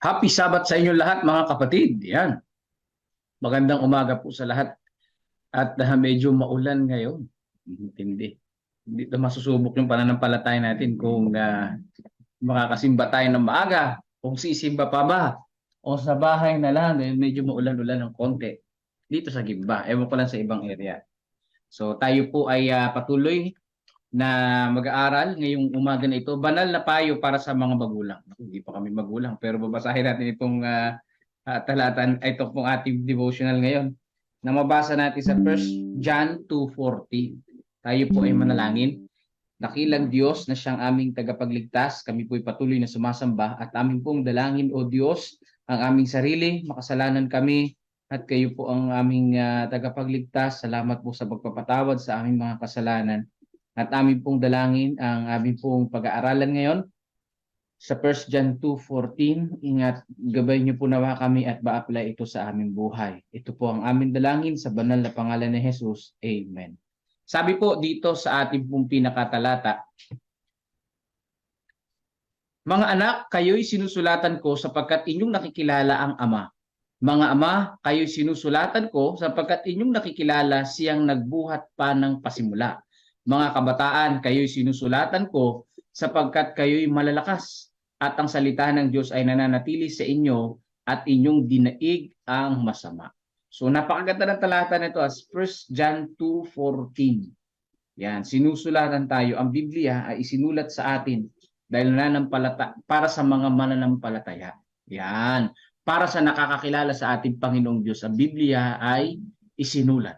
Happy Sabat sa inyo lahat mga kapatid. Yan. Magandang umaga po sa lahat. At uh, medyo maulan ngayon. Hindi. Hindi na masusubok yung pananampalataya natin kung uh, makakasimba tayo ng maaga, kung sisimba pa ba, o sa bahay na lang, dahil medyo maulan-ulan ng konti. Dito sa Gimba. Ewan ko lang sa ibang area. So tayo po ay uh, patuloy na mag-aaral ngayong umaga na ito. Banal na payo para sa mga magulang. Hindi pa kami magulang, pero babasahin natin itong uh, uh, talatan, ito pong ating devotional ngayon na mabasa natin sa 1 John 2.14. Tayo po ay manalangin. Dakilang Diyos na siyang aming tagapagligtas, kami po ay patuloy na sumasamba at aming pong dalangin, O Diyos, ang aming sarili, makasalanan kami, at kayo po ang aming uh, tagapagligtas. Salamat po sa pagpapatawad sa aming mga kasalanan. At aming pong dalangin ang aming pong pag-aaralan ngayon sa 1 John 2.14. Ingat, gabay niyo po nawa kami at ba-apply ito sa aming buhay. Ito po ang aming dalangin sa banal na pangalan ni Jesus. Amen. Sabi po dito sa ating pong pinakatalata, Mga anak, kayo'y sinusulatan ko sapagkat inyong nakikilala ang Ama. Mga ama, kayo'y sinusulatan ko sapagkat inyong nakikilala siyang nagbuhat pa ng pasimula. Mga kabataan, kayo'y sinusulatan ko sapagkat kayo'y malalakas at ang salita ng Diyos ay nananatili sa inyo at inyong dinaig ang masama. So napakaganda ng talata nito as 1 John 2.14. Yan, sinusulatan tayo. Ang Biblia ay isinulat sa atin dahil nananampalata para sa mga mananampalataya. Yan. Para sa nakakakilala sa ating Panginoong Diyos, ang Biblia ay isinulat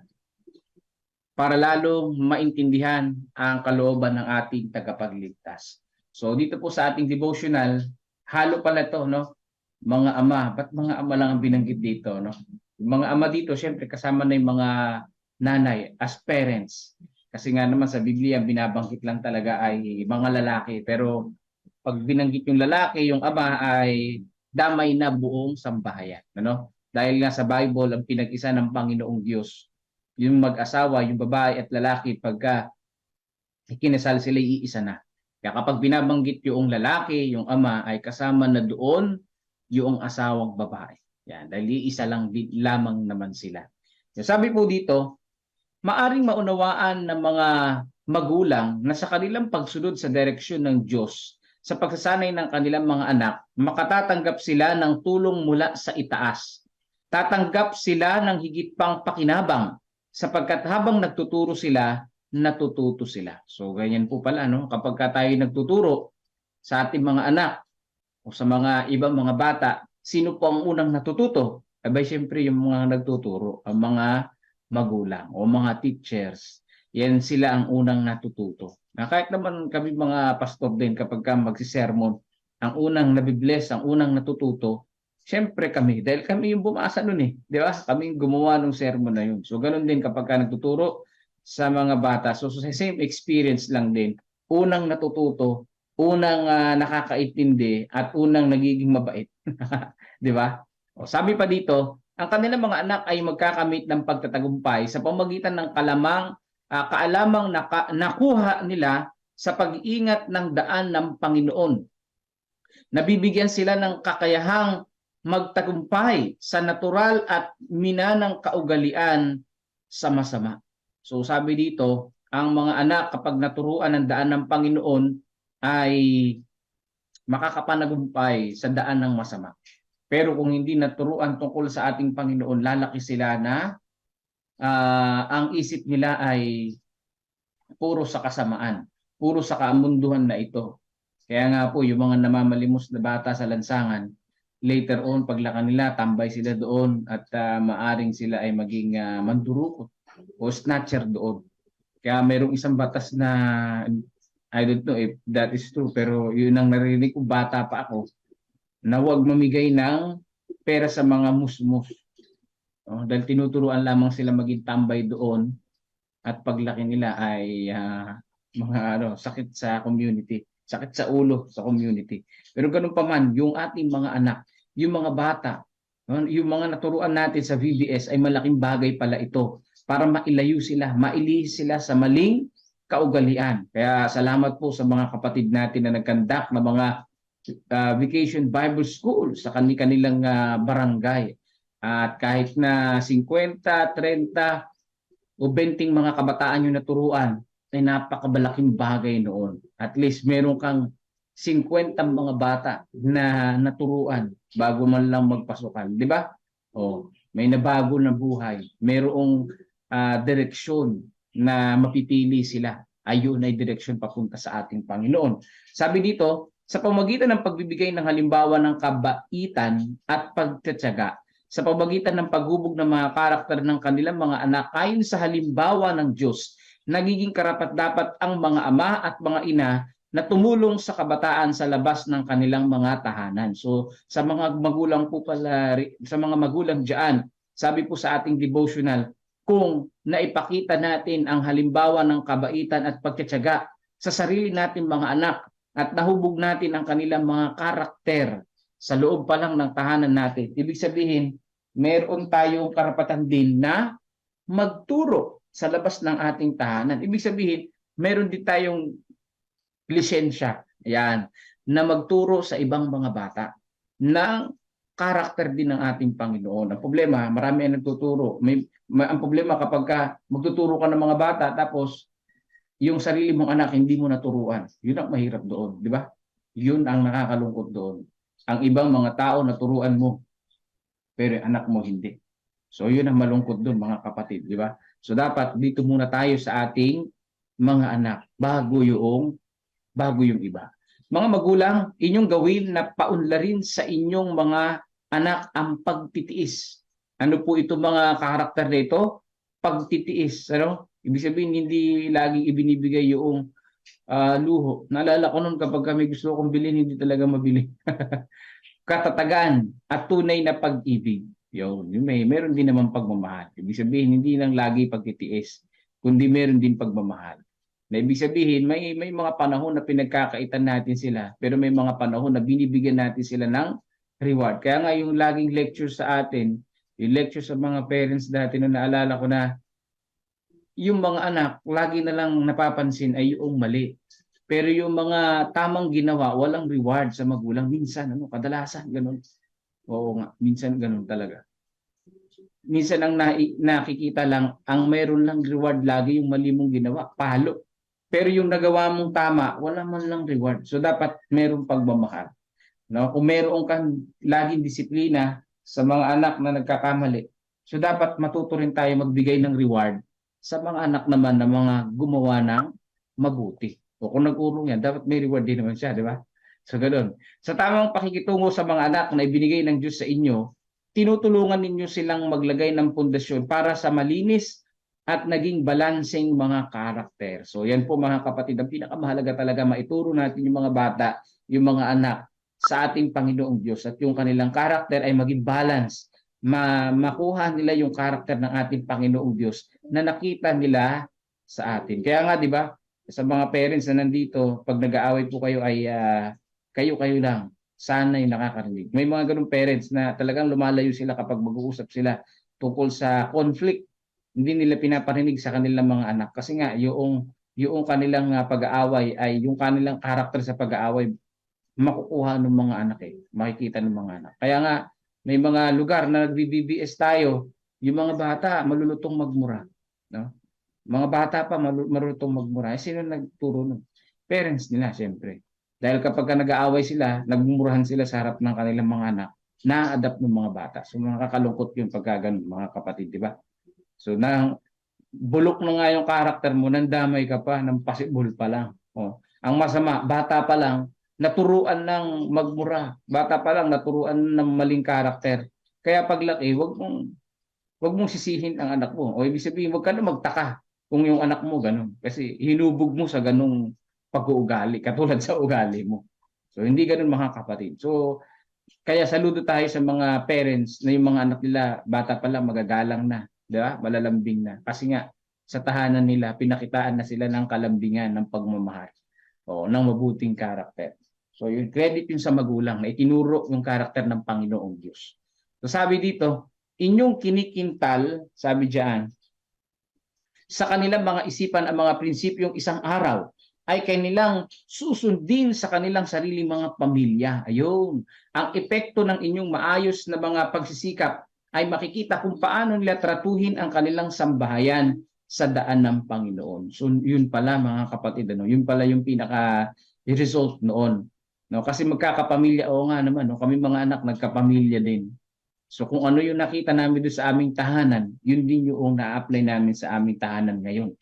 para lalong maintindihan ang kalooban ng ating tagapagligtas. So dito po sa ating devotional, halo pala to, no? Mga ama, ba't mga ama lang ang binanggit dito, no? Yung mga ama dito, syempre kasama na yung mga nanay as parents. Kasi nga naman sa Biblia, binabanggit lang talaga ay mga lalaki. Pero pag binanggit yung lalaki, yung ama ay damay na buong sambahayan. Ano? Dahil nga sa Bible, ang pinag-isa ng Panginoong Diyos, yung mag-asawa, yung babae at lalaki, pagka ikinasal sila, iisa na. Kaya kapag binabanggit yung lalaki, yung ama, ay kasama na doon yung asawang babae. Yan, dahil isa lang lamang naman sila. Yung sabi po dito, maaring maunawaan ng mga magulang na sa kanilang pagsunod sa direksyon ng Diyos sa pagsasanay ng kanilang mga anak, makatatanggap sila ng tulong mula sa itaas. Tatanggap sila ng higit pang pakinabang sapagkat habang nagtuturo sila, natututo sila. So ganyan po pala no, kapag ka tayo nagtuturo sa ating mga anak o sa mga ibang mga bata, sino po ang unang natututo? Abay siyempre yung mga nagtuturo, ang mga magulang o mga teachers. Yan sila ang unang natututo. Na kahit naman kami mga pastor din kapag ka magsisermon, ang unang nabibless, ang unang natututo, Siyempre kami, dahil kami yung bumasa nun eh. Di ba? Kami yung gumawa ng sermon na yun. So ganun din kapag ka nagtuturo sa mga bata. So, so same experience lang din. Unang natututo, unang uh, nakakaintindi, at unang nagiging mabait. Di ba? O, sabi pa dito, ang kanilang mga anak ay magkakamit ng pagtatagumpay sa pamagitan ng kalamang, uh, kaalamang naka, nakuha nila sa pag-iingat ng daan ng Panginoon. Nabibigyan sila ng kakayahang magtagumpay sa natural at minanang kaugalian sa masama. So sabi dito, ang mga anak kapag naturuan ng daan ng Panginoon ay makakapanagumpay sa daan ng masama. Pero kung hindi naturuan tungkol sa ating Panginoon, lalaki sila na uh, ang isip nila ay puro sa kasamaan, puro sa kamunduhan na ito. Kaya nga po, yung mga namamalimos na bata sa lansangan, later on paglaka nila tambay sila doon at uh, maaring sila ay maging uh, mandurukot o snatcher doon. Kaya mayroong isang batas na I don't know if that is true pero yun ang narinig ko bata pa ako na huwag mamigay ng pera sa mga musmus. Oh, dahil tinuturuan lamang sila maging tambay doon at paglaki nila ay uh, mga ano sakit sa community sakit sa ulo sa community. Pero ganun pa man, yung ating mga anak, yung mga bata, yung mga naturuan natin sa VBS ay malaking bagay pala ito para mailayo sila, mailihis sila sa maling kaugalian. Kaya salamat po sa mga kapatid natin na nagkandak na mga uh, Vacation Bible School sa kani kanilang uh, barangay. At kahit na 50, 30 o 20 mga kabataan yung naturuan, ay napakabalaking bagay noon. At least meron kang 50 mga bata na naturuan bago man lang magpasukan, di ba? Oh, may nabago na buhay. Merong uh, direksyon na mapipili sila. Ayun ay direksyon papunta sa ating Panginoon. Sabi dito, sa pamagitan ng pagbibigay ng halimbawa ng kabaitan at pagtatyaga, sa pamagitan ng paghubog ng mga karakter ng kanilang mga anak ayon sa halimbawa ng Diyos, nagiging karapat-dapat ang mga ama at mga ina na tumulong sa kabataan sa labas ng kanilang mga tahanan. So sa mga magulang po pala, sa mga magulang diyan, sabi po sa ating devotional, kung naipakita natin ang halimbawa ng kabaitan at pagtitiyaga sa sarili natin mga anak at nahubog natin ang kanilang mga karakter sa loob pa lang ng tahanan natin. Ibig sabihin, meron tayong karapatan din na magturo sa labas ng ating tahanan. Ibig sabihin, meron din tayong lisensya, yan, na magturo sa ibang mga bata ng karakter din ng ating Panginoon. Ang problema, marami ang nagtuturo. May, may ang problema kapag ka magtuturo ka ng mga bata tapos yung sarili mong anak hindi mo naturuan. Yun ang mahirap doon, di ba? Yun ang nakakalungkot doon. Ang ibang mga tao naturuan mo pero anak mo hindi. So yun ang malungkot doon mga kapatid, di ba? So dapat dito muna tayo sa ating mga anak bago yung bago yung iba. Mga magulang, inyong gawin na paunlarin sa inyong mga anak ang pagtitiis. Ano po ito mga karakter nito? Pagtitiis. Ano? Ibig sabihin, hindi laging ibinibigay yung uh, luho. Naalala ko noon kapag kami gusto kong bilhin, hindi talaga mabili. Katatagan at tunay na pag-ibig. Yun, may meron din naman pagmamahal. Ibig sabihin, hindi lang lagi pagtitiis, kundi meron din pagmamahal. Na ibig sabihin, may, may mga panahon na pinagkakaitan natin sila, pero may mga panahon na binibigyan natin sila ng reward. Kaya nga yung laging lecture sa atin, yung lecture sa mga parents dati na naalala ko na yung mga anak, lagi na lang napapansin ay yung mali. Pero yung mga tamang ginawa, walang reward sa magulang. Minsan, ano, kadalasan, ganun. Oo nga, minsan ganun talaga. Minsan ang na, nakikita lang, ang mayroon lang reward lagi yung mali mong ginawa, palo. Pero yung nagawa mong tama, wala man lang reward. So dapat merong pagmamahal. No? Kung meron kang laging disiplina sa mga anak na nagkakamali, so dapat matuto rin tayo magbigay ng reward sa mga anak naman na mga gumawa ng mabuti. O kung nag-urong yan, dapat may reward din naman siya, di ba? So ganoon. Sa tamang pakikitungo sa mga anak na ibinigay ng Diyos sa inyo, tinutulungan ninyo silang maglagay ng pundasyon para sa malinis at naging balancing mga karakter. So yan po mga kapatid, ang pinakamahalaga talaga maituro natin yung mga bata, yung mga anak sa ating Panginoong Diyos at yung kanilang karakter ay maging balance. Ma makuha nila yung karakter ng ating Panginoong Diyos na nakita nila sa atin. Kaya nga 'di ba, sa mga parents na nandito, pag nag-aaway po kayo ay uh, kayo-kayo lang. Sana yung nakakarinig. May mga ganung parents na talagang lumalayo sila kapag mag-uusap sila tungkol sa conflict hindi nila pinaparinig sa kanilang mga anak. Kasi nga yung yung kanilang uh, pag-aaway ay yung kanilang karakter sa pag-aaway makukuha ng mga anak eh. Makikita ng mga anak. Kaya nga may mga lugar na nagbi-BBS tayo yung mga bata malulutong magmura no? Mga bata pa marulutong magmura. Eh, sino nagturo nun? Parents nila siyempre. Dahil kapag ka nag-aaway sila nagmumurahan sila sa harap ng kanilang mga anak na-adapt ng mga bata. So makakalungkot yung pagkaganon mga kapatid di ba So na bulok na nga yung karakter mo, nandamay ka pa ng possible pa lang. Oh. Ang masama, bata pa lang, naturuan ng magmura. Bata pa lang, naturuan ng maling karakter. Kaya paglaki, wag mong wag mong sisihin ang anak mo. O ibig sabihin, wag ka na magtaka kung yung anak mo ganun. Kasi hinubog mo sa ganung pag-uugali, katulad sa ugali mo. So hindi ganun mga kapatid. So kaya saludo tayo sa mga parents na yung mga anak nila bata pa lang magagalang na 'di ba? Malalambing na. Kasi nga sa tahanan nila pinakitaan na sila ng kalambingan ng pagmamahal. O ng mabuting karakter. So yung credit yung sa magulang na itinuro yung karakter ng Panginoong Diyos. So sabi dito, inyong kinikintal, sabi diyan, sa kanilang mga isipan ang mga prinsipyong isang araw ay kanilang susundin sa kanilang sariling mga pamilya. Ayun. Ang epekto ng inyong maayos na mga pagsisikap ay makikita kung paano nila tratuhin ang kanilang sambahayan sa daan ng Panginoon. So yun pala mga kapatid, ano, yun pala yung pinaka result noon. No, kasi magkakapamilya oo nga naman, no, kami mga anak nagkapamilya din. So kung ano yung nakita namin doon sa aming tahanan, yun din yung na-apply namin sa aming tahanan ngayon.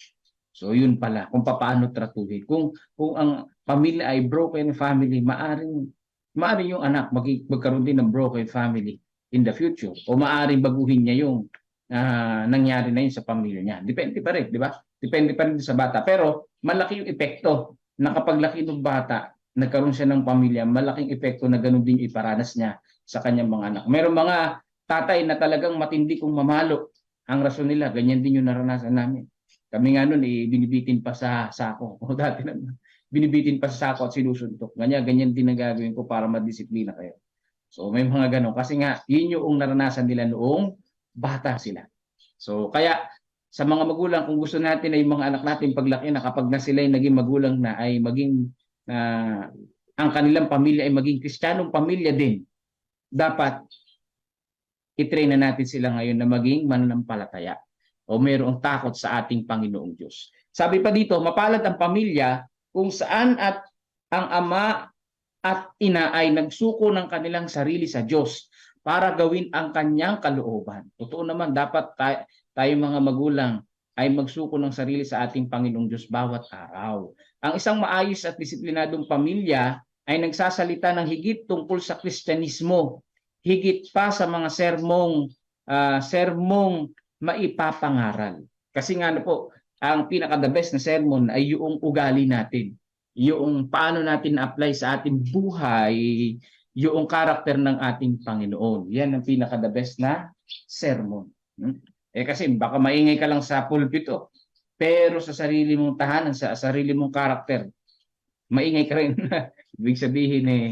So yun pala, kung paano tratuhin. Kung kung ang pamilya ay broken family, maaring maaring yung anak mag magkaroon din ng broken family in the future o maaring baguhin niya yung ah, nangyari na yun sa pamilya niya. Depende pa rin, di ba? Depende pa rin sa bata. Pero malaki yung epekto na kapag laki ng bata, nagkaroon siya ng pamilya, malaking epekto na ganun din iparanas niya sa kanyang mga anak. Meron mga tatay na talagang matindi kung mamalo. Ang rason nila, ganyan din yung naranasan namin. Kami nga nun, eh, binibitin pa sa sako. O dati na, binibitin pa sa sako at sinusuntok. Ganyan, ganyan din ang gagawin ko para madisiplina kayo. So may mga ganon. Kasi nga, yun yung naranasan nila noong bata sila. So kaya, sa mga magulang, kung gusto natin ay mga anak natin paglaki na kapag na sila ay naging magulang na ay maging ah, ang kanilang pamilya ay maging kristyanong pamilya din, dapat itrain na natin sila ngayon na maging mananampalataya o mayroong takot sa ating Panginoong Diyos. Sabi pa dito, mapalad ang pamilya kung saan at ang ama at ina ay nagsuko ng kanilang sarili sa Diyos para gawin ang kanyang kalooban. Totoo naman, dapat tayo, tayo mga magulang ay magsuko ng sarili sa ating Panginoong Diyos bawat araw. Ang isang maayos at disiplinadong pamilya ay nagsasalita ng higit tungkol sa Kristyanismo, higit pa sa mga sermong ah, sermong maipapangaral. Kasi nga ano po, ang pinaka the best na sermon ay yung ugali natin. Yung paano natin na-apply sa ating buhay yung karakter ng ating Panginoon. Yan ang pinaka the best na sermon. Hmm? Eh kasi baka maingay ka lang sa pulpito, pero sa sarili mong tahanan, sa sarili mong karakter, maingay ka rin. Ibig sabihin eh,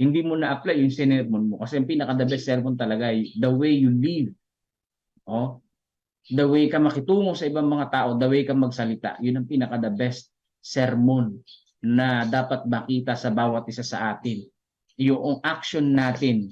hindi mo na-apply yung sermon mo. Kasi ang pinaka the best sermon talaga ay the way you live. Oh, the way ka makitungo sa ibang mga tao, the way ka magsalita. Yun ang pinaka the best sermon na dapat makita sa bawat isa sa atin. Yung action natin.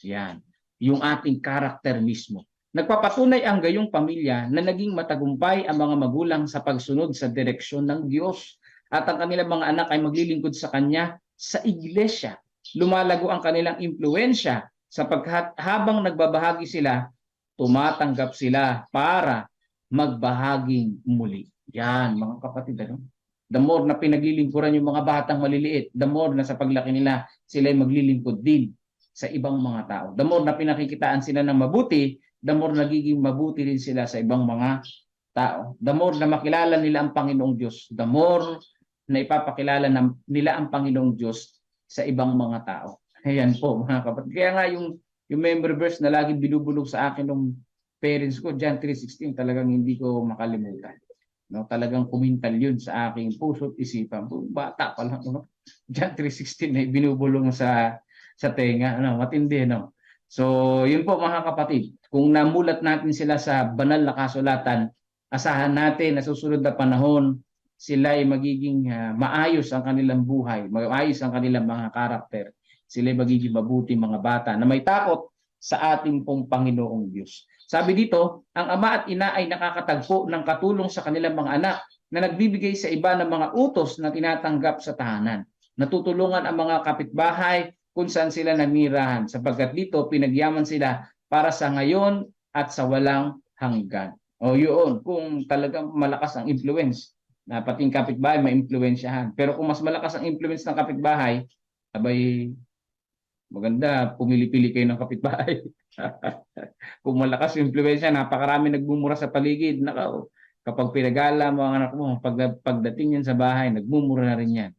Yan. Yung ating karakter mismo. Nagpapatunay ang gayong pamilya na naging matagumpay ang mga magulang sa pagsunod sa direksyon ng Diyos at ang kanilang mga anak ay maglilingkod sa Kanya sa iglesia. Lumalago ang kanilang impluensya sapagkat habang nagbabahagi sila, tumatanggap sila para magbahaging muli. Yan, mga kapatid. Ano? The more na pinaglilingkuran yung mga batang maliliit, the more na sa paglaki nila, sila ay maglilingkod din sa ibang mga tao. The more na pinakikitaan sila ng mabuti, the more nagiging mabuti din sila sa ibang mga tao. The more na makilala nila ang Panginoong Diyos, the more na ipapakilala nila ang Panginoong Diyos sa ibang mga tao. Ayan po mga kapatid. Kaya nga yung, yung member verse na lagi binubulog sa akin ng parents ko, John 3.16, talagang hindi ko makalimutan. No, talagang kumintal yun sa aking puso at isipan. Bata pa lang. No? John 3.16 na binubulong sa sa tenga. Ano, matindi. No? So, yun po mga kapatid. Kung namulat natin sila sa banal na kasulatan, asahan natin na susunod na panahon, sila ay magiging ah, maayos ang kanilang buhay, maayos ang kanilang mga karakter. Sila ay magiging mabuti mga bata na may takot sa ating pong Panginoong Diyos. Sabi dito, ang ama at ina ay nakakatagpo ng katulong sa kanilang mga anak na nagbibigay sa iba ng mga utos na tinatanggap sa tahanan. Natutulungan ang mga kapitbahay kung saan sila nanirahan sapagkat dito pinagyaman sila para sa ngayon at sa walang hanggan. O yun, kung talagang malakas ang influence na pating kapitbahay maimpluwensyahan. Pero kung mas malakas ang influence ng kapitbahay, abay maganda pumili-pili kayo ng kapitbahay. kung malakas yung influensya, napakarami nagmumura sa paligid. Naka, kapag pinagala mo ang anak mo, pag, pagdating yan sa bahay, nagmumura na rin yan.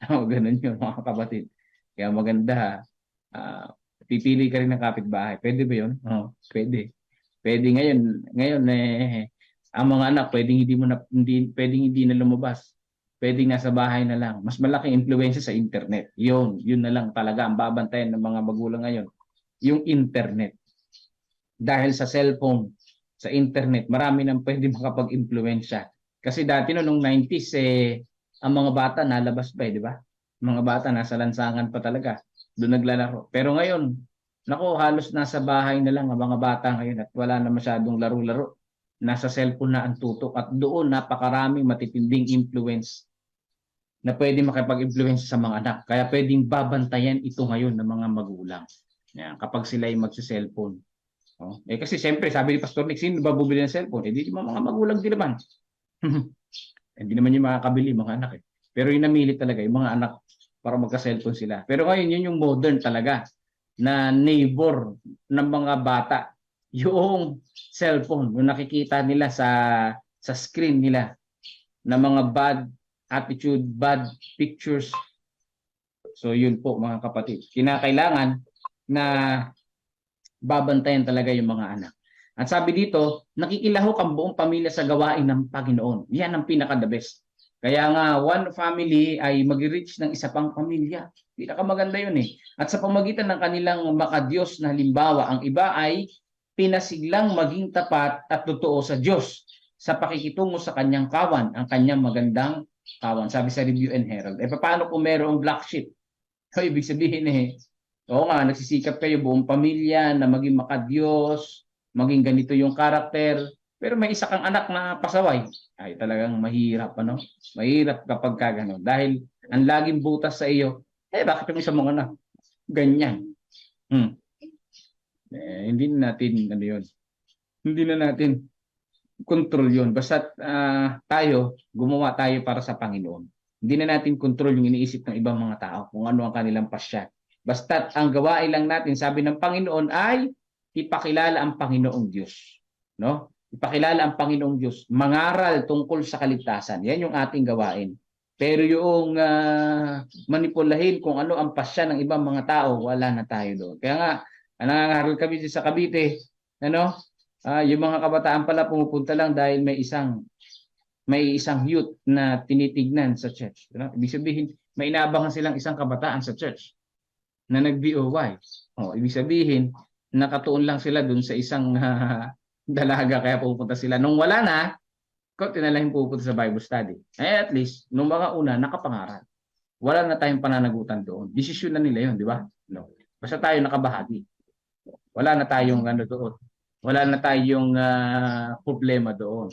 Oh, ganun yun mga kapatid. Kaya maganda, ah, pipili ka rin ng kapitbahay. Pwede ba yun? Oh, pwede. Pwede ngayon, ngayon eh, ang mga anak pwedeng hindi mo na hindi pwedeng hindi na lumabas. Pwedeng nasa bahay na lang. Mas malaking impluwensya sa internet. Yun, yun na lang talaga ang babantayan ng mga magulang ngayon. Yung internet. Dahil sa cellphone, sa internet, marami nang pwede makapag-impluwensya. Kasi dati no, nung 90s, eh, ang mga bata nalabas pa eh, di ba? Mga bata nasa lansangan pa talaga. Doon naglalaro. Pero ngayon, nako halos nasa bahay na lang ang mga bata ngayon at wala na masyadong laro-laro. Nasa cellphone na ang tutok at doon napakaraming matitinding influence na pwede makipag-influence sa mga anak. Kaya pwedeng babantayan ito ngayon ng mga magulang. Yan, kapag sila ay magsa-cellphone. Oh. Eh kasi siyempre, sabi ni Pastor Nick, sino ba bubili ng cellphone? Eh di mga magulang din naman. Hindi naman yung makakabili mga anak eh. Pero yung namili talaga yung mga anak para magka-cellphone sila. Pero ngayon yun yung modern talaga na neighbor ng mga bata. Yung cellphone, yung nakikita nila sa sa screen nila na mga bad attitude, bad pictures. So yun po mga kapatid. Kinakailangan na babantayan talaga yung mga anak. At sabi dito, nakikilahok ang buong pamilya sa gawain ng Panginoon. Yan ang pinaka-the best. Kaya nga, one family ay mag-reach ng isa pang pamilya. Pinakamaganda yun eh. At sa pamagitan ng kanilang makadiyos na halimbawa, ang iba ay pinasiglang maging tapat at totoo sa Diyos sa pakikitungo sa kanyang kawan, ang kanyang magandang kawan. Sabi sa Review and Herald. Eh, paano kung mayroong black sheep? So, ibig sabihin eh, oo nga, nagsisikap kayo buong pamilya na maging makadiyos, maging ganito yung karakter, pero may isa kang anak na pasaway. Ay talagang mahirap ano? Mahirap kapag ka. Dahil ang laging butas sa iyo, eh bakit yung isang mga anak? Ganyan. Hmm. Eh, hindi na natin ano yun. Hindi na natin control yun. Basta uh, tayo, gumawa tayo para sa Panginoon. Hindi na natin control yung iniisip ng ibang mga tao kung ano ang kanilang pasya. Basta ang gawain lang natin, sabi ng Panginoon ay ipakilala ang Panginoong Diyos. No? Ipakilala ang Panginoong Diyos. Mangaral tungkol sa kaligtasan. Yan yung ating gawain. Pero yung uh, manipulahin kung ano ang pasya ng ibang mga tao, wala na tayo doon. Kaya nga, nangangaral kami sa Cavite, ano? Uh, yung mga kabataan pala pumupunta lang dahil may isang may isang youth na tinitignan sa church. Diba? Ibig sabihin, may inaabangan silang isang kabataan sa church na nag-BOY. Oh, ibig sabihin, nakatuon lang sila dun sa isang uh, dalaga kaya pupunta sila. Nung wala na, konti na lang pupunta sa Bible study. Eh at least, nung mga una, nakapangaral. Wala na tayong pananagutan doon. Desisyon na nila yun, di ba? No. Basta tayo nakabahagi. Wala na tayong ano doon. Wala na tayong uh, problema doon.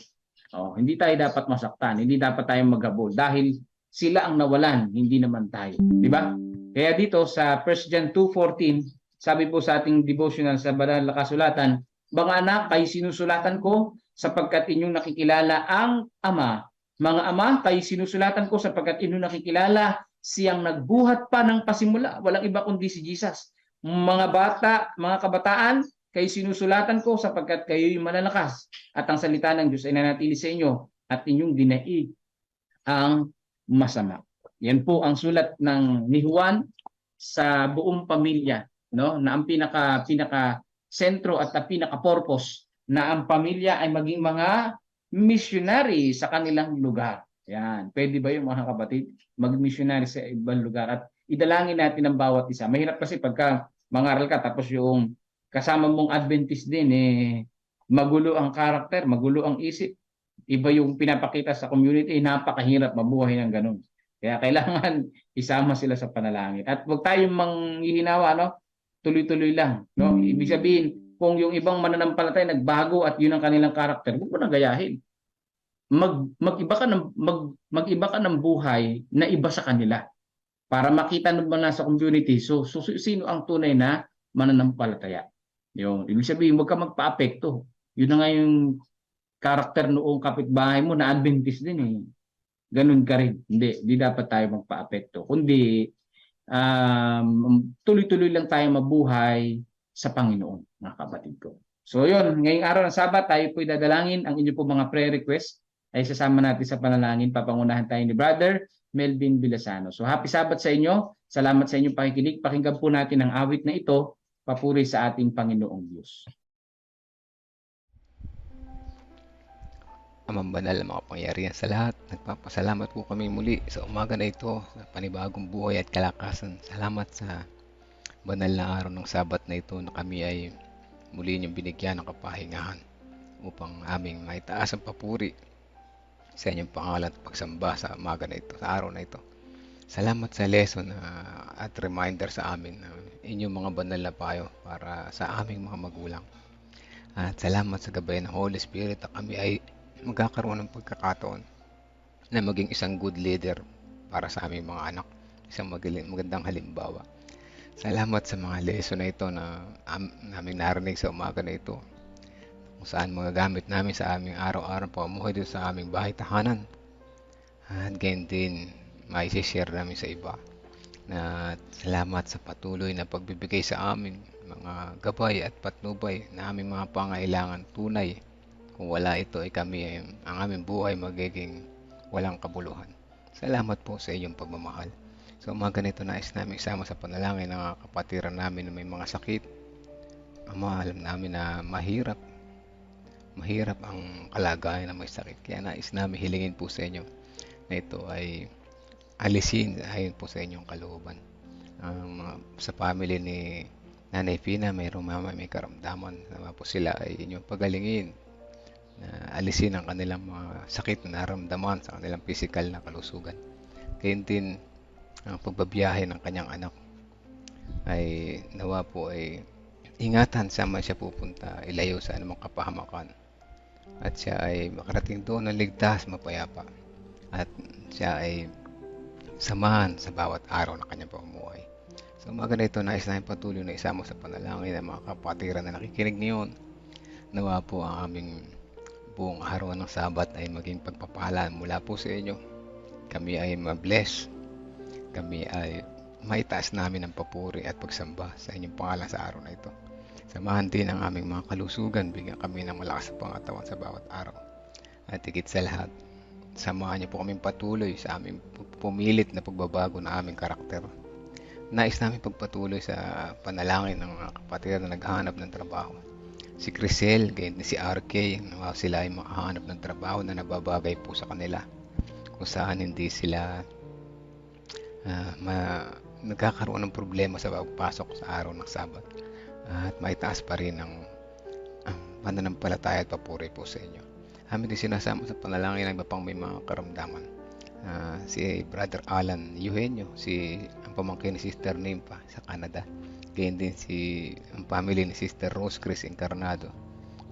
Oh, hindi tayo dapat masaktan, hindi dapat tayong maghabol dahil sila ang nawalan, hindi naman tayo. Di ba? Kaya dito sa 1 John 2.14, sabi po sa ating devotional sa banal na kasulatan, mga anak, kay sinusulatan ko sapagkat inyong nakikilala ang Ama. Mga ama, kay sinusulatan ko sapagkat inyong nakikilala siyang nagbuhat pa ng pasimula. Walang iba kundi si Jesus. Mga bata, mga kabataan, kay sinusulatan ko sapagkat kayo'y malalakas at ang salita ng Diyos ay nanatili sa inyo at inyong dinaig ang masama. Yan po ang sulat ng ni Juan sa buong pamilya, no? Na ang pinaka pinaka sentro at ang pinaka-purpose na ang pamilya ay maging mga missionary sa kanilang lugar. Yan. Pwede ba yung mga kapatid mag-missionary sa ibang lugar at idalangin natin ang bawat isa. Mahirap kasi pagka mangaral ka tapos yung kasama mong Adventist din eh magulo ang karakter, magulo ang isip. Iba yung pinapakita sa community, napakahirap mabuhay ng ganun. Kaya kailangan isama sila sa panalangin. At huwag tayong manghihinawa, no? tuloy-tuloy lang. No? Ibig sabihin, kung yung ibang mananampalataya nagbago at yun ang kanilang karakter, huwag mo nang gayahin. Mag, mag-iba ka ng mag, mag-iba ka ng buhay na iba sa kanila para makita ng mga nasa community so, so sino ang tunay na mananampalataya. Yung ibig sabihin huwag ka magpa-apekto. Yun na nga yung karakter noong kapitbahay mo na Adventist din eh. Ganun ka rin. Hindi, hindi dapat tayo magpa-apekto. Kundi um, tuloy-tuloy lang tayo mabuhay sa Panginoon, mga kapatid ko. So yun, ngayong araw ng Sabat, tayo po dadalangin. Ang inyo po mga prayer request ay sasama natin sa panalangin. Papangunahan tayo ni Brother Melvin Bilasano. So happy Sabat sa inyo. Salamat sa inyong pakikinig. Pakinggan po natin ang awit na ito, papuri sa ating Panginoong Diyos. Amang banal na makapangyarihan sa lahat, nagpapasalamat po kami muli sa umaga na ito sa panibagong buhay at kalakasan. Salamat sa banal na araw ng sabat na ito na kami ay muli niyong binigyan ng kapahingahan upang aming maitaas ang papuri sa inyong pangalan at pagsamba sa umaga na ito, sa araw na ito. Salamat sa lesson na at reminder sa amin na inyong mga banal na payo para sa aming mga magulang. At salamat sa gabay ng Holy Spirit na kami ay magkakaroon ng pagkakataon na maging isang good leader para sa aming mga anak. Isang magaling, magandang halimbawa. Salamat sa mga lesson na ito na am, namin narinig sa umaga na ito. Kung saan magagamit namin sa aming araw-araw pamumuhay dito sa aming bahay tahanan. At ganyan din, may share namin sa iba. Na salamat sa patuloy na pagbibigay sa amin mga gabay at patnubay na aming mga pangailangan tunay. Kung wala ito ay kami ay ang aming buhay magiging walang kabuluhan. Salamat po sa iyong pagmamahal. So umaga nito nais namin isama sa panalangin ng mga kapatiran namin na may mga sakit. Ama, alam namin na mahirap. Mahirap ang kalagayan na may sakit. Kaya nais namin hilingin po sa inyo na ito ay alisin ayon po sa inyong kalooban. Ang mga sa family ni Nanay Pina, mayroong mama may karamdaman. Naman po sila ay inyong pagalingin na alisin ang kanilang mga sakit na naramdaman sa kanilang physical na kalusugan. Kaya din ang pagbabiyahe ng kanyang anak ay nawa po ay ingatan sa man siya pupunta ilayo sa anumang kapahamakan at siya ay makarating doon ng ligtas mapayapa at siya ay samahan sa bawat araw ng kanyang pamumuhay. So umaga na ito, nais namin patuloy na isama sa panalangin ng mga kapatiran na nakikinig ngayon. Nawa po ang aming buong araw ng sabat ay maging pagpapahala mula po sa inyo. Kami ay mabless. Kami ay maitaas namin ang papuri at pagsamba sa inyong pangalan sa araw na ito. Samahan din ang aming mga kalusugan. Bigyan kami ng malakas na pangatawan sa bawat araw. At higit sa lahat, samahan niyo po kaming patuloy sa aming pumilit na pagbabago na aming karakter. Nais namin pagpatuloy sa panalangin ng mga kapatid na naghahanap ng trabaho. Si Crisel, ganyan si RK, na sila ay makahanap ng trabaho na nababagay po sa kanila. Kung saan hindi sila ah, ma, nagkakaroon ng problema sa pagpasok sa araw ng Sabat. At maitaas pa rin ang, ang pananampalataya at papuri po sa inyo. Amin din sinasama sa panalangin ng iba pang may mga karamdaman. Si Brother Alan Eugenio, si ang pamangkin ni Sister Nimpa sa Canada. Ganyan din si ang family ni Sister Rose Chris Encarnado.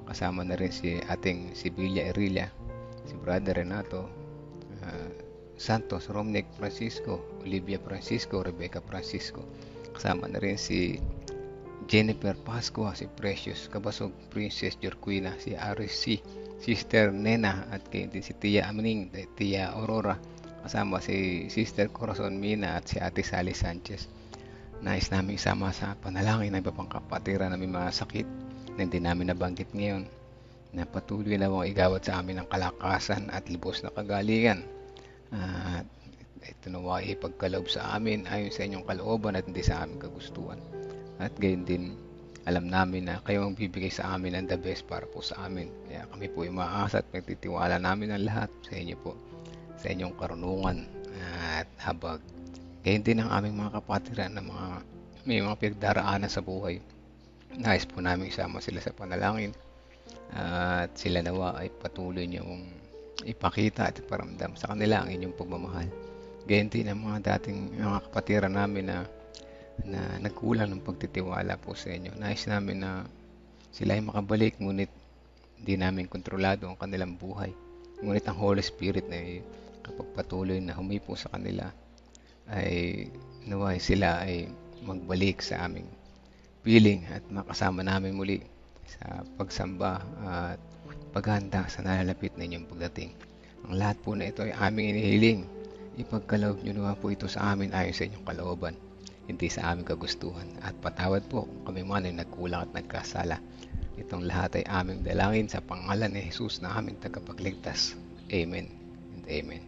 Kasama na rin si ating Sibilia Erilia, si Brother Renato ah, Santos, Romnick Francisco, Olivia Francisco, Rebecca Francisco. Kasama na rin si Jennifer Pascua, si Precious Kabasog, Princess Jorquina, si Aris C, Sister Nena at kay din si Tia Amning, Tia Aurora, kasama si Sister Corazon Mina at si Ate Sally Sanchez. Nais namin isama sa panalangin ng iba pang kapatira na may mga sakit na hindi namin nabanggit ngayon na patuloy na mong igawad sa amin ng kalakasan at libos na kagalingan. At ito nawa ipagkaloob sa amin ayon sa inyong kalooban at hindi sa aming kagustuhan. At gayon din, alam namin na kayo ang bibigay sa amin ng the best para po sa amin. Kaya kami po ay maasa at magtitiwala namin ang lahat sa inyo po, sa inyong karunungan at habag. Gayon din ang aming mga kapatiran na mga may mga pinagdaraanan sa buhay. Nais po namin isama sila sa panalangin at sila nawa ay patuloy niyong ipakita at iparamdam sa kanila ang inyong pagmamahal. Gayon din ang mga dating mga kapatiran namin na na nagkulang ng pagtitiwala po sa inyo. Nais namin na sila ay makabalik ngunit hindi namin kontrolado ang kanilang buhay. Ngunit ang Holy Spirit na kapag patuloy na humipo sa kanila ay naway sila ay magbalik sa aming piling at makasama namin muli sa pagsamba at paghanda sa nalalapit na inyong pagdating. Ang lahat po na ito ay aming inihiling. Ipagkaloob nyo naman po ito sa amin ayon sa inyong kalooban hindi sa aming kagustuhan. At patawad po kami man ay nagkulang at nagkasala. Itong lahat ay aming dalangin sa pangalan ni Jesus na aming tagapagligtas. Amen and Amen.